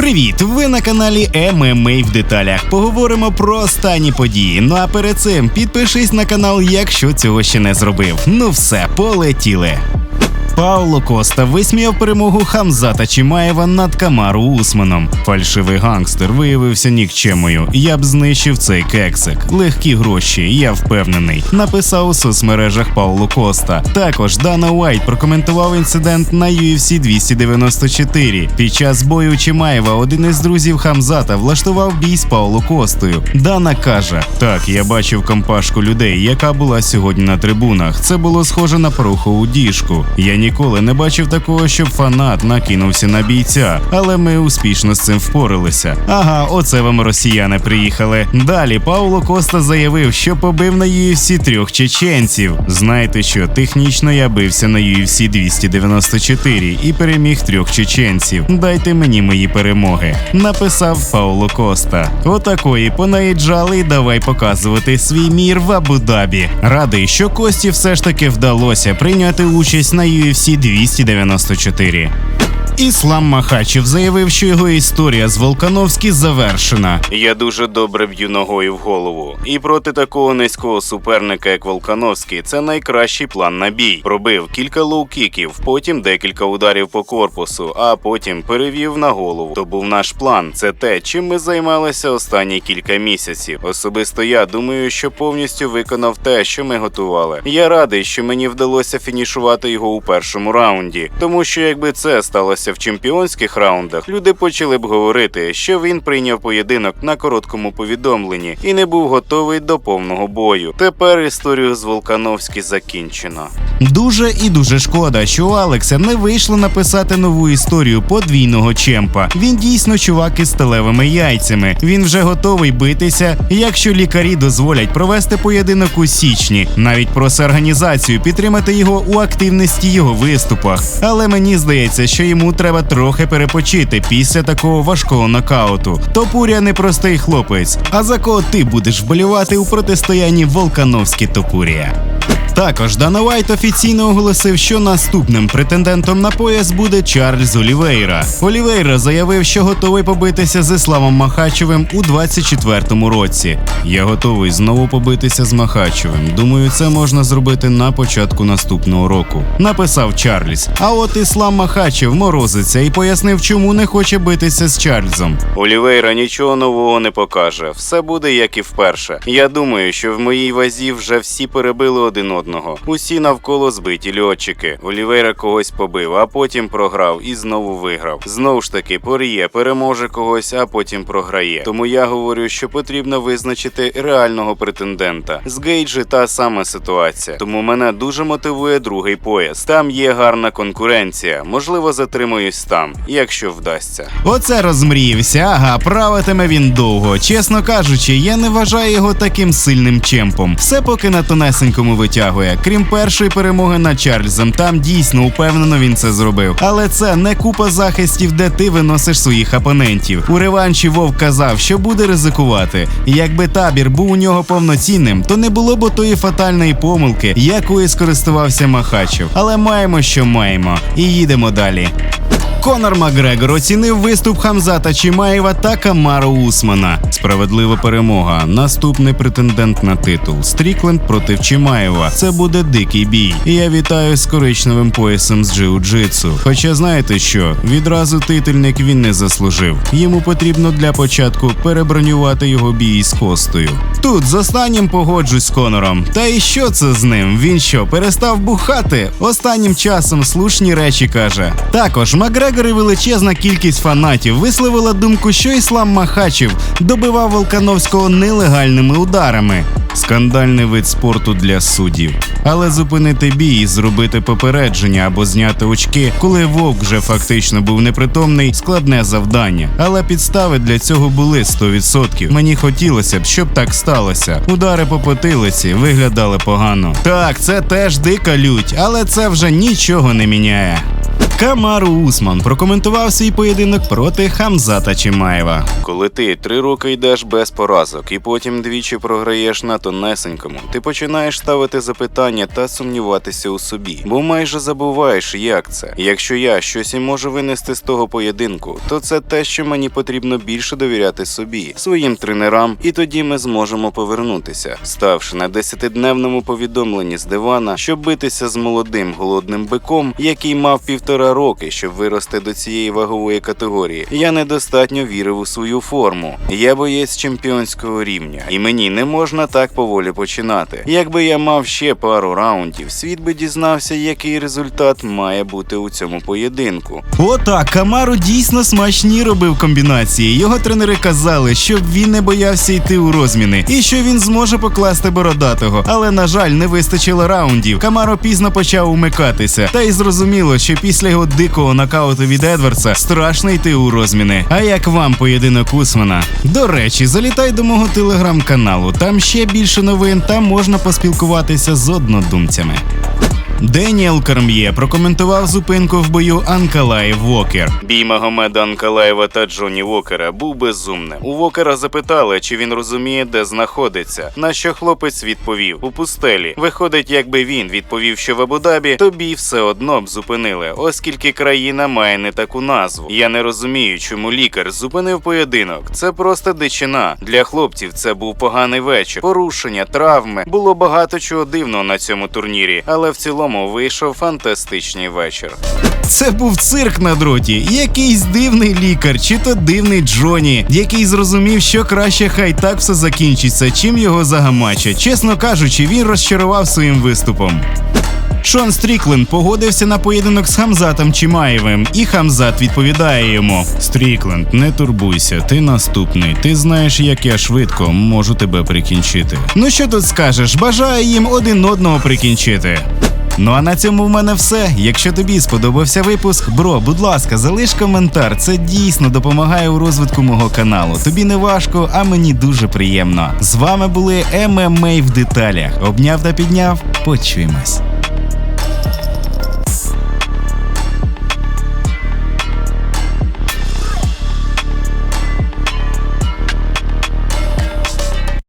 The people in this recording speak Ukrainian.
Привіт! Ви на каналі ММА в деталях. Поговоримо про останні події. Ну а перед цим підпишись на канал, якщо цього ще не зробив. Ну все, полетіли. Пауло Коста висміяв перемогу Хамзата Чимаєва над Камару Усманом. Фальшивий гангстер виявився нікчемою. Я б знищив цей кексик. Легкі гроші, я впевнений. Написав у соцмережах Пауло Коста. Також Дана Уайт прокоментував інцидент на UFC 294. Під час бою Чимаєва один із друзів Хамзата влаштував бій з Пауло Костою. Дана каже: Так, я бачив компашку людей, яка була сьогодні на трибунах. Це було схоже на порохову діжку. Я ніколи не бачив такого, щоб фанат накинувся на бійця, але ми успішно з цим впоралися. Ага, оце вам росіяни приїхали. Далі Пауло Коста заявив, що побив на UFC трьох чеченців. Знаєте що, технічно я бився на UFC 294 і переміг трьох чеченців. Дайте мені мої перемоги. Написав Пауло Коста. Отакої понаїджали і давай показувати свій мір в Абу-Дабі. Радий, що Кості все ж таки вдалося прийняти участь на UFC 294. Іслам Махачев заявив, що його історія з Волкановські завершена. Я дуже добре б'ю ногою в голову. І проти такого низького суперника, як Волкановський, це найкращий план на бій. Пробив кілька лоу-кіків, потім декілька ударів по корпусу, а потім перевів на голову. То був наш план. Це те, чим ми займалися останні кілька місяців. Особисто я думаю, що повністю виконав те, що ми готували. Я радий, що мені вдалося фінішувати його у першому раунді, тому що якби це сталося в чемпіонських раундах, люди почали б говорити, що він прийняв поєдинок на короткому повідомленні і не був готовий до повного бою. Тепер історію з Волкановські закінчено. Дуже і дуже шкода, що у Алекса не вийшло написати нову історію подвійного чемпа. Він дійсно чувак із сталевими яйцями. Він вже готовий битися, якщо лікарі дозволять провести поєдинок у січні. Навіть проси організацію підтримати його у активності його виступах. Але мені здається, що йому треба трохи перепочити після такого важкого нокауту. Топуря не простий хлопець. А за кого ти будеш вболівати у протистоянні Волкановські Топурія? Також Дана Вайт офіційно оголосив, що наступним претендентом на пояс буде Чарльз Олівейра. Олівейра заявив, що готовий побитися з Ісламом Махачевим у 24-му році. Я готовий знову побитися з Махачевим. Думаю, це можна зробити на початку наступного року. Написав Чарльз. А от Іслам Махачев морозиться і пояснив, чому не хоче битися з Чарльзом. Олівейра нічого нового не покаже. Все буде як і вперше. Я думаю, що в моїй вазі вже всі перебили один одного. Усі навколо збиті льотчики. Олівейра когось побив, а потім програв і знову виграв. Знову ж таки, Поріє переможе когось, а потім програє. Тому я говорю, що потрібно визначити реального претендента. З Гейджі та сама ситуація. Тому мене дуже мотивує другий пояс. Там є гарна конкуренція. Можливо, затримуюсь там, якщо вдасться. Оце розмріявся. Ага, правитиме він довго. Чесно кажучи, я не вважаю його таким сильним чемпом. Все поки на тонесенькому витягує. Крім першої перемоги над Чарльзом, там дійсно упевнено він це зробив. Але це не купа захистів, де ти виносиш своїх опонентів. У реванші Вовк казав, що буде ризикувати. Якби табір був у нього повноцінним, то не було б отої фатальної помилки, якою скористувався Махачев. Але маємо, що маємо, і їдемо далі. Конор Макгрегор оцінив виступ Хамзата Чимаєва та Камару Усмана. Справедлива перемога. Наступний претендент на титул Стрікленд проти Чимаєва. Це буде дикий бій. Я вітаю з коричневим поясом з джиу-джитсу. Хоча знаєте що, відразу титульник він не заслужив. Йому потрібно для початку перебронювати його бій з костою. Тут з останнім погоджусь з Конором. Та і що це з ним? Він що, перестав бухати? Останнім часом слушні речі каже. Також Макгрегор і величезна кількість фанатів висловила думку, що Іслам Махачев добивав Волкановського нелегальними ударами. Скандальний вид спорту для суддів. Але зупинити бій, зробити попередження або зняти очки, коли вовк вже фактично був непритомний, складне завдання. Але підстави для цього були 100%. Мені хотілося б, щоб так сталося. Удари по потилиці виглядали погано. Так, це теж дика лють, але це вже нічого не міняє. Камару Усман прокоментував свій поєдинок проти Хамзата Чимаєва. Коли ти три роки йдеш без поразок і потім двічі програєш на тонесенькому, ти починаєш ставити запитання та сумніватися у собі, бо майже забуваєш, як це. Якщо я щось і можу винести з того поєдинку, то це те, що мені потрібно більше довіряти собі, своїм тренерам, і тоді ми зможемо повернутися, ставши на десятидневному повідомленні з дивана, щоб битися з молодим голодним биком, який мав півтора роки, щоб вирости до цієї вагової категорії. Я недостатньо вірив у свою форму. Я боєць чемпіонського рівня, і мені не можна так поволі починати. Якби я мав ще пару раундів, світ би дізнався, який результат має бути у цьому поєдинку. Отак, Камару дійсно смачні робив комбінації. Його тренери казали, щоб він не боявся йти у розміни і що він зможе покласти бородатого. Але на жаль, не вистачило раундів. Камаро пізно почав умикатися. Та й зрозуміло, що після його дикого нокауту від Едвардса страшно йти у розміни. А як вам поєдинок Усмана? До речі, залітай до мого телеграм-каналу. Там ще більше новин, там можна поспілкуватися з однодумцями. Деніел Карм'є прокоментував зупинку в бою Анкалаєв Вокер. Бій Магомеда Анкалаєва та Джоні Вокера був безумним. У Вокера запитали, чи він розуміє, де знаходиться. На що хлопець відповів у пустелі. Виходить, якби він відповів, що в Абу-Дабі, то бій все одно б зупинили, оскільки країна має не таку назву. Я не розумію, чому лікар зупинив поєдинок. Це просто дичина. Для хлопців це був поганий вечір. Порушення, травми. Було багато чого дивного на цьому турнірі, але в цілому вийшов фантастичний вечір. Це був цирк на дроті. Якийсь дивний лікар, чи то дивний Джоні, який зрозумів, що краще хай так все закінчиться, чим його загамачать. Чесно кажучи, він розчарував своїм виступом. Шон Стрікленд погодився на поєдинок з Хамзатом Чимаєвим, і Хамзат відповідає йому: Стрікленд, не турбуйся, ти наступний. Ти знаєш, як я швидко можу тебе прикінчити. Ну що тут скажеш? Бажаю їм один одного прикінчити. Ну а на цьому в мене все. Якщо тобі сподобався випуск, бро, будь ласка, залиш коментар. Це дійсно допомагає у розвитку мого каналу. Тобі не важко, а мені дуже приємно. З вами були ММА в деталях. Обняв та підняв. Почуємось.